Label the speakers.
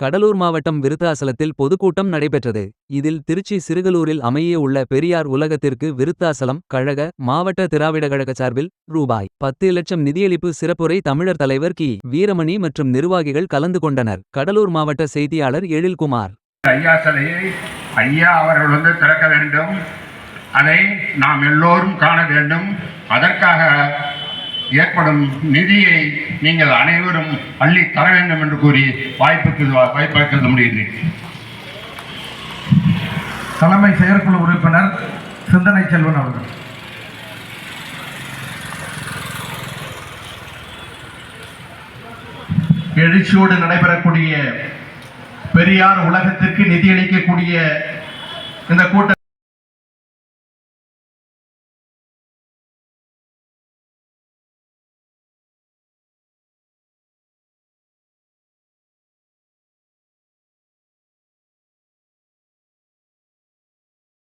Speaker 1: கடலூர் மாவட்டம் விருத்தாசலத்தில் பொதுக்கூட்டம் நடைபெற்றது. இதில் திருச்சி சிறுகலூரில் அமைய உள்ள பெரியார் உலகத்திற்கு விருத்தாசலம் கழக மாவட்ட திராவிட கழக சார்பில் ரூபாய் பத்து லட்சம் நிதியளிப்பு சிறப்புரை தமிழர் தலைவர் கி. வீரமணி மற்றும் நிர்வாகிகள் கலந்து கொண்டனர். கடலூர் மாவட்ட செய்தியாளர் எழில்குமார்.
Speaker 2: ஐயா சிலையை ஐயா அவர்கள் வந்து திறக்க வேண்டும். அதை நாம் எல்லோரும் காண வேண்டும். அதற்காக ஏற்படும் நிதியை நீங்கள் அனைவரும் அள்ளி தர வேண்டும் என்று கூறி வாய்ப்புக்கு வாய்ப்பாக்கிறது
Speaker 3: தலைமை செயற்குழு உறுப்பினர் சிந்தனை செல்வன் அவர்கள். எழுச்சியோடு நடைபெறக்கூடிய பெரியார் உலகத்திற்கு நிதியளிக்கக்கூடிய இந்த கூட்ட